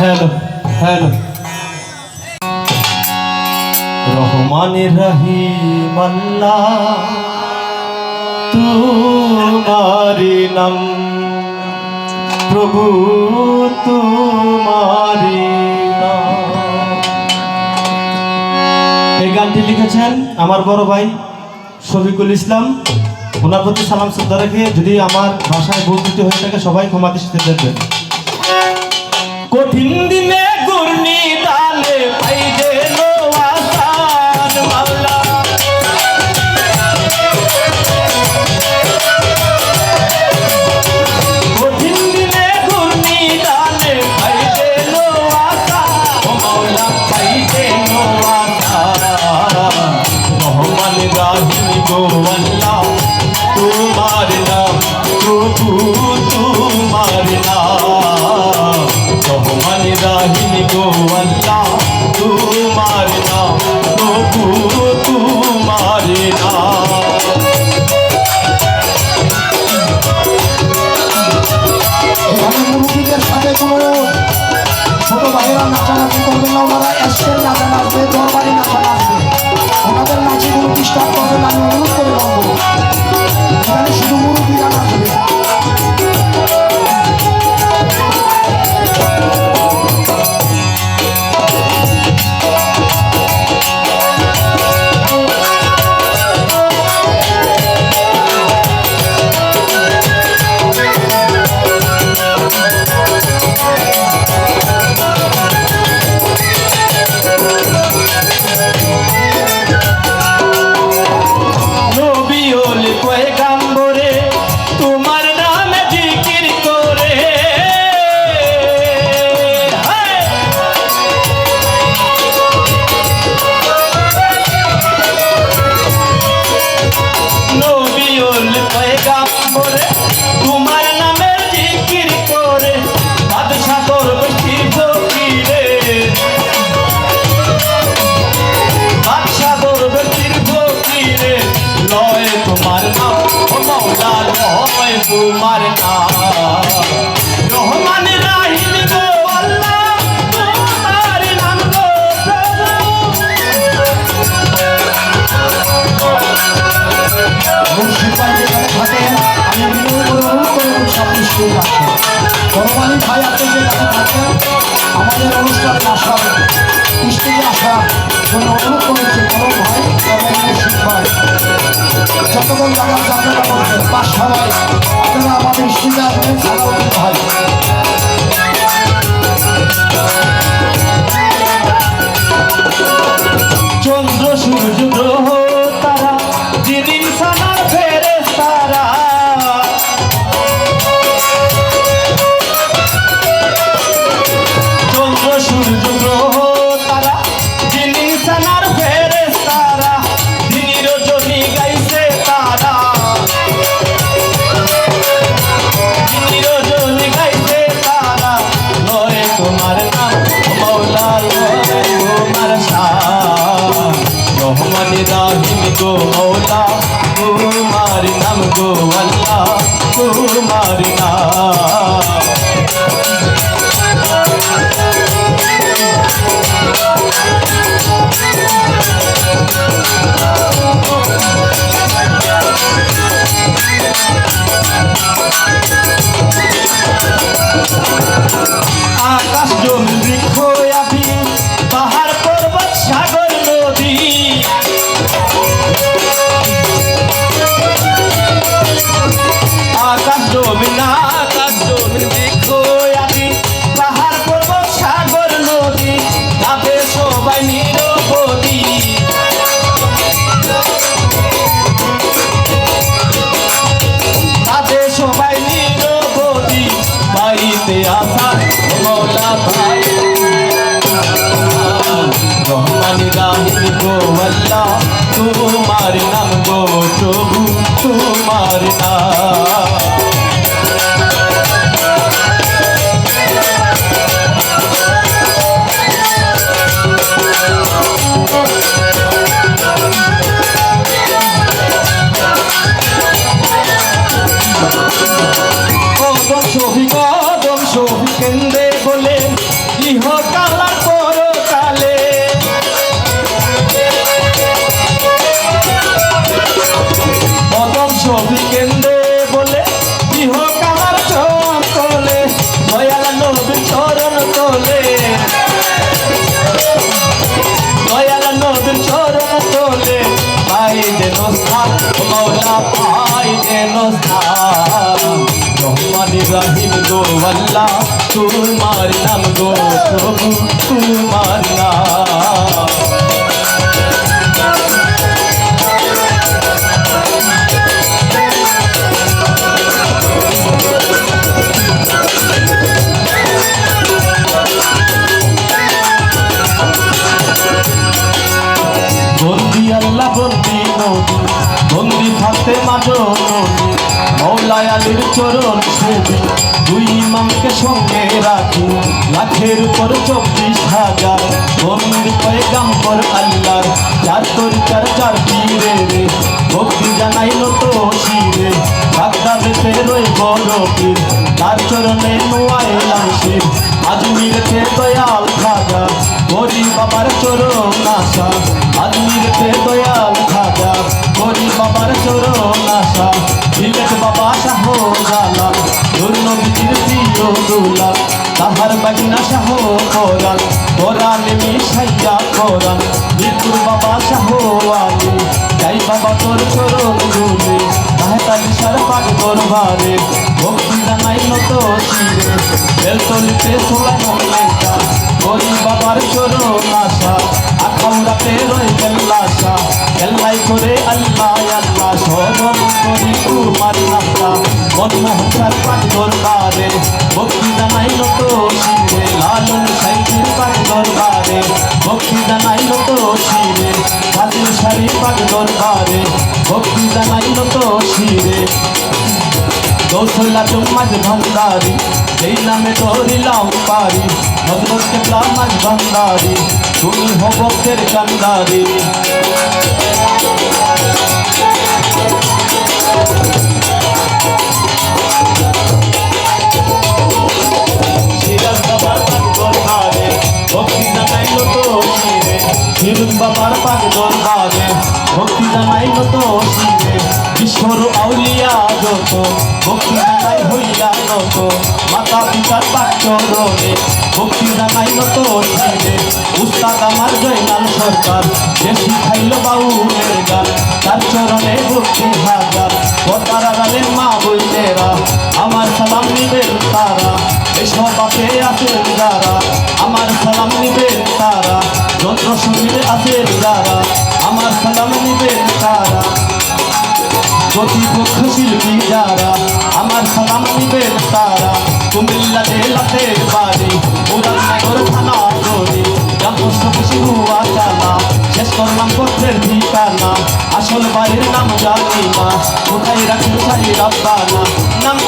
Hello hello. Rahman রাহিম আল্লাহ, তোমারি নাম। প্রভু, তোমারি এই গানটি লিখেছেন আমার বড় ভাই শফিকুল ইসলাম। ওনার প্রতি সালাম শ্রদ্ধা রেখে যদি আমার ভাষায় ভুল হয়ে থাকে, সবাই ক্ষমা দৃষ্টিতে দেখবেন। কঠিন দিনে তোমার নাম। রহমান রাহিম গো আল্লাহ, তোমার নাম গো মুর্শিদ ভাই আসে আপনি যেখানে থাকেন আমাদের অনুষ্ঠানে আসার স্টেজে আসার জন্য অনুরোধ করেছে। বড় ভাই, মুর্শিদ ভাই। যতক্ষণ জায়গা আপনারা করবেন বা সবাই আপনারা আমাদের স্টেজে আসবেন ভাই চন্দ্র সূর্য গ্রহ রহমান রাহিম গো মৌলা তোমার নাম গো আল্লাহ তোমার নাম। রহমান রাহিম গো আল্লাহ তোমার নাম গো প্রভু তোমার নাম আল্লাহ বন্দি নদী মৌলায় আলীর চরণ সেবি দুই ইমামকে সঙ্গে রাখি, লাখের উপর চব্বিশ হাজার বন্দি পয়গাম্বর আল্লাহর চার তরিকার চার পীরে রে। ভক্তি জানাই নত শিরে বাগদাদেতে রই বড় পীর, তার চরণে নোয়াইলাম শির। আজমিরতে দয়াল দুলাল তাহার বাগিনা শাহ কোরআন কোরআন মিশাইয়া কোরআন মৃত্যুর বাবা শাহ আলী। যাই বাবা তোর চরণ দুলে তাহতালি সার পাক দরবারে, ভক্তি জানাই নত শিরে। বেলতলিতে সোলানো লেখা গরি বাবার চরণ আশা আখাউড়াতে রয়ে কেল্লাশা কেল্লাই করে আল্লাহ আল্লাহ স্মরণ করি তোমার নামটা মনমোহন পাক দরবারে ভক্তি জানাই নত শিরে, লালন সাইকেল পাক দরবারে ভক্তি জানাই নত শিরে কাজল শাড়ি পাক দরবারে ভক্তি জানাই নত শিরে। কৌশলা মাঝ ভান্ডারি এই নামে ধরিলাম পারি, হজরত কেবলা মাঝ ভান্ডারি। তুমি হবকের কান্দারি বাবার পাক দরবারে ভক্তি জানাইল তো শিরে। ঈশ্বর আউলিয়া যত, ভক্তি জানাই হইয়া নত মাতা পিতার পাক চরণে। ভক্তি জানাইল তো উস্তাদ আমার জয়নাল সরকার যে শিখাইল বাউলের গান। তার চরণে ভক্তি হাজার, পতার আড়ালে মা বইলেরা আমার সালাম নিবেন তারা, এসব বাপে আছেন যারা। আমার সালাম নিবেন তারা, যন্ত্র সঙ্গীতে আছেন যারা। আমার সালাম নিবেন তারা। প্রতিপক্ষ শিল্পী যারা, আমার সালাম নিবেন তারা। কুমিল্লা জেলাতে বাড়ি উড়ানগর থানা গড়ি যথেষ্ট খুশি হুয়া চালা শেষ করলাম পত্রের ঠিকানা আসল বাড়ির নাম জানি না কোথায় রাখি সারি রাব্বানা নামটি